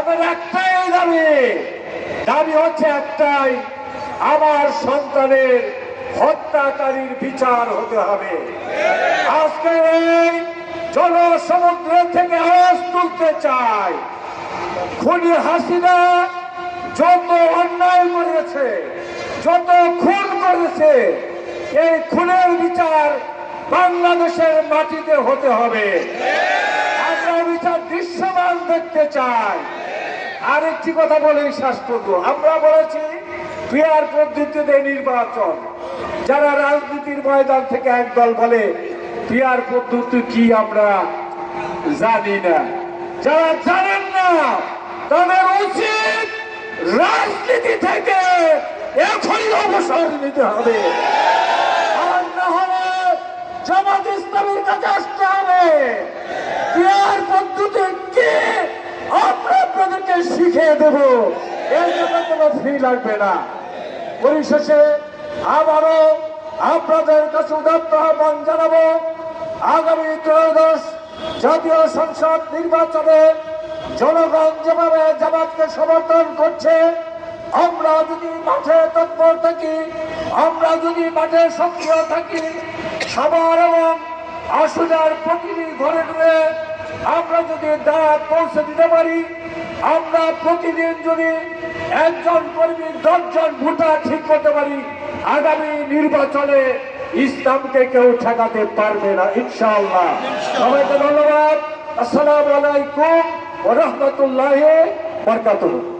তাদের একটাই দাবি। দাবি হচ্ছে একটাই, আমার সন্তানের হত্যাকারীর বিচার হতে হবে। আজকে এই জনসমুদ্র থেকে আওয়াজ তুলতে চাই। খুনি হাসিনা যত অন্যায় করেছে, যত খুন করেছে, এই খুনের বিচার বাংলাদেশের মাটিতে হতে হবে। আমরা বিচার দৃশ্যমান দেখতে চাই। আরেকটি কথা বলে শেষ করব আমরা বলেছি পিয়ার পদ্ধতিতে নির্বাচন। যারা রাজনীতির ময়দান থেকে একদল বলে পিয়ার পদ্ধতি কি আমরা জানি না। যারা জানেন না, তাদের উচিত রাজনীতি থেকে এখনই অবসর নিতে হবে। আর না হলে জামাত ইসলামের কাছে আসতে হবে। শিখিয়ে দেব। এর জন্য কোনো ফি লাগবে না। পরিশেষে আবারও আপনাদের কাছে উদাত্ত আহ্বান জানাব। আগামী ত্রয়োদশ জাতীয় সংসদ নির্বাচনে জনগণ যেভাবে জামাতকে সমর্থন করছে, আমরা যদি মাঠে তৎপর থাকি, আমরা যদি মাঠে সক্রিয় থাকি, সবার এবং আসুদার প্রতিটি ঘরে ঘরে যদি দাঁত পৌঁছে দিতে পারি। আমরা প্রতিদিন যদি একজন কর্মী দশজন ভোটার ঠিক করতে পারি, আগামী নির্বাচনে ইসলামকে কেউ ঠেকাতে পারবে না, ইনশাআল্লাহ। সবাইকে ধন্যবাদ। আসসালামু আলাইকুম ওয়া রাহমাতুল্লাহি ওয়া বারাকাতুহু।